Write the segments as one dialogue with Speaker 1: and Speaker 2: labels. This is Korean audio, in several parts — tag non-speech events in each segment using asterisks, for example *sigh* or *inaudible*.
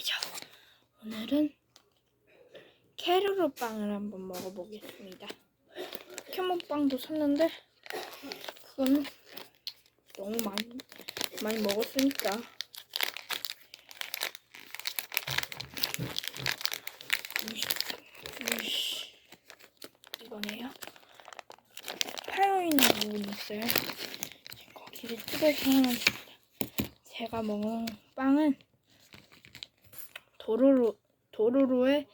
Speaker 1: 아니죠. 오늘은 캐르로 빵을 한번 먹어보겠습니다. 캐모빵도 샀는데 그거는 너무 많이 많이 먹었으니까. 이거네요. 파여 있는 부분이 있어요. 거기를 됩니다. 제가 먹은 빵은 도로로 도로로의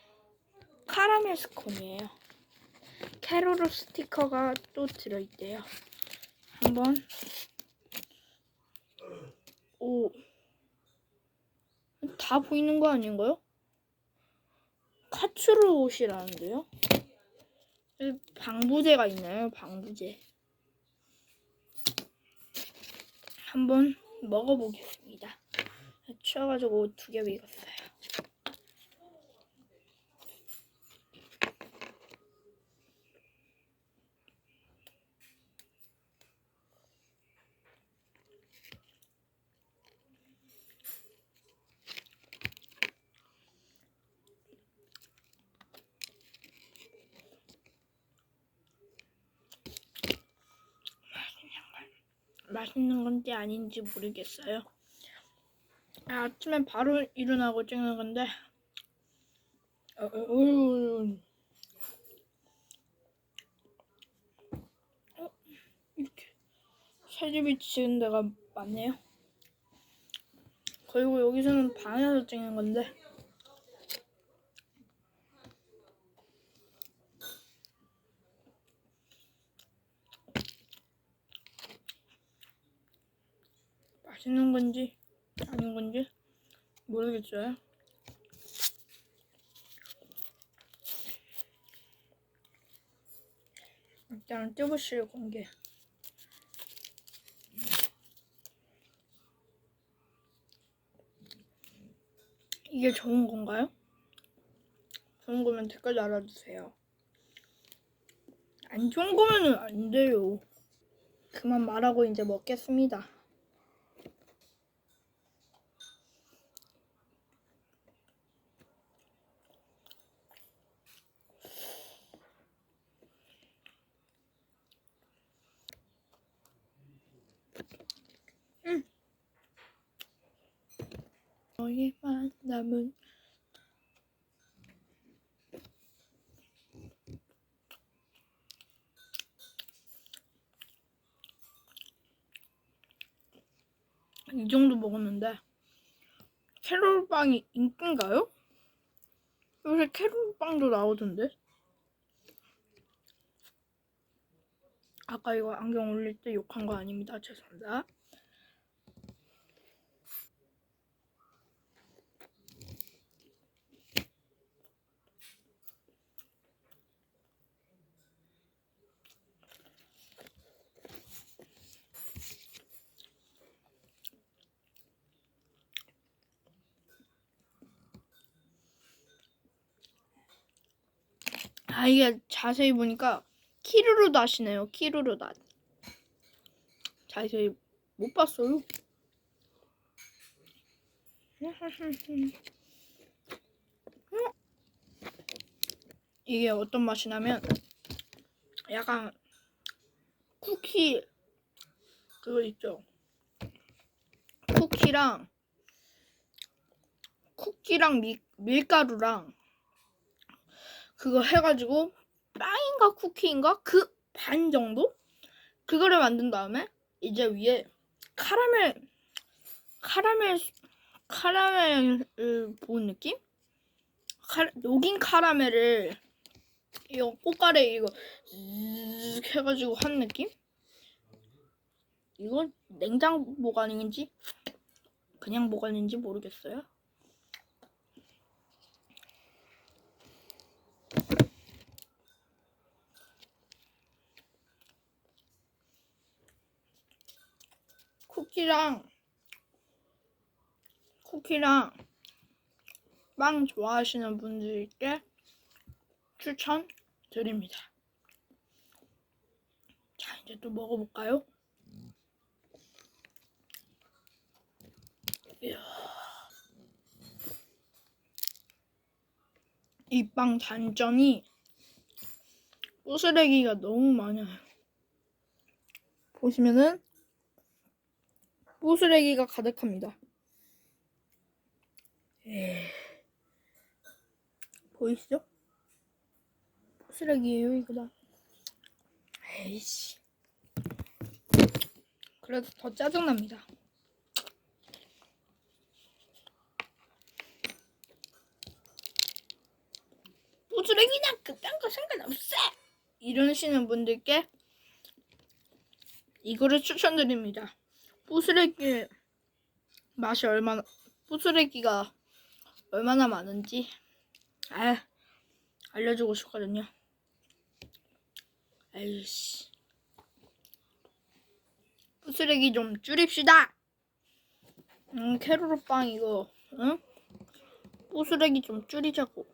Speaker 1: 카라멜 스콘이에요. 캐로로 스티커가 또 들어있대요. 한번 오. 다 보이는 거 아닌가요? 카츠루 옷이라는데요? 방부제가 있나요? 방부제. 한번 먹어보겠습니다. 추워가지고 두개 익었어요. 맛있는 건지 아닌지 모르겠어요. 아, 아침에 바로 일어나고 찍는 건데, 어, 어, 어, 어, 이렇게 새집이 지은 데가 많네요. 그리고 여기서는 방에서 찍는 건데, 맛있는 건지 아닌 건지 모르겠어요. 일단 뚜브실 공개. 이게 좋은 건가요? 좋은 거면 댓글 달아주세요. 안 좋은 거면은 안 돼요. 그만 말하고 이제 먹겠습니다. 너의 만남은 이 정도 먹었는데 캐롤빵이 인기인가요? 요새 캐롤빵도 나오던데 아까 이거 안경 올릴 때 욕한 거 아닙니다. 죄송합니다. 아 이게 자세히 보니까 키루루 닷이네요. 키루루 닷. 자세히 못 봤어요. *laughs* 이게 어떤 맛이 나면 약간 쿠키 그거 있죠. 쿠키랑 쿠키랑 밀, 밀가루랑 그거 해가지고 빵인가 쿠키인가 그 반 정도 그거를 만든 다음에 이제 위에 카라멜 카라멜 카라멜을 부은 느낌? 카, 녹인 카라멜을 이거 꽃가래 이거 해가지고 한 느낌? 이건 냉장 보관인지 그냥 보관인지 모르겠어요. 쿠키랑 쿠키랑 빵 좋아하시는 분들께 추천 드립니다. 자, 이제 또 먹어볼까요? 이 빵 단점이 부스레기가 너무 많아요. 보시면은 부스레기가 가득합니다. 에 보이시죠? 부스레기예요 이거 다. 에이씨. 그래도 더 짜증납니다. 부스레기냐 그딴 거 상관없어. 이러시는 분들께 이거를 추천드립니다. 부스레기 맛이 얼마나 부스레기가 얼마나 많은지 아 알려주고 싶거든요. 아이씨 부스레기 좀 줄입시다. 음 캐로로 빵 이거 응? 부스레기 좀 줄이자고.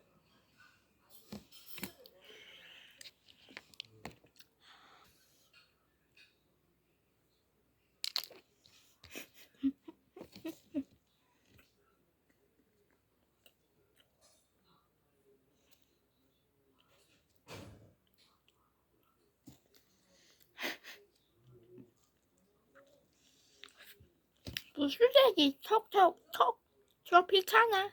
Speaker 1: 부스레기 톡톡톡 트로피카나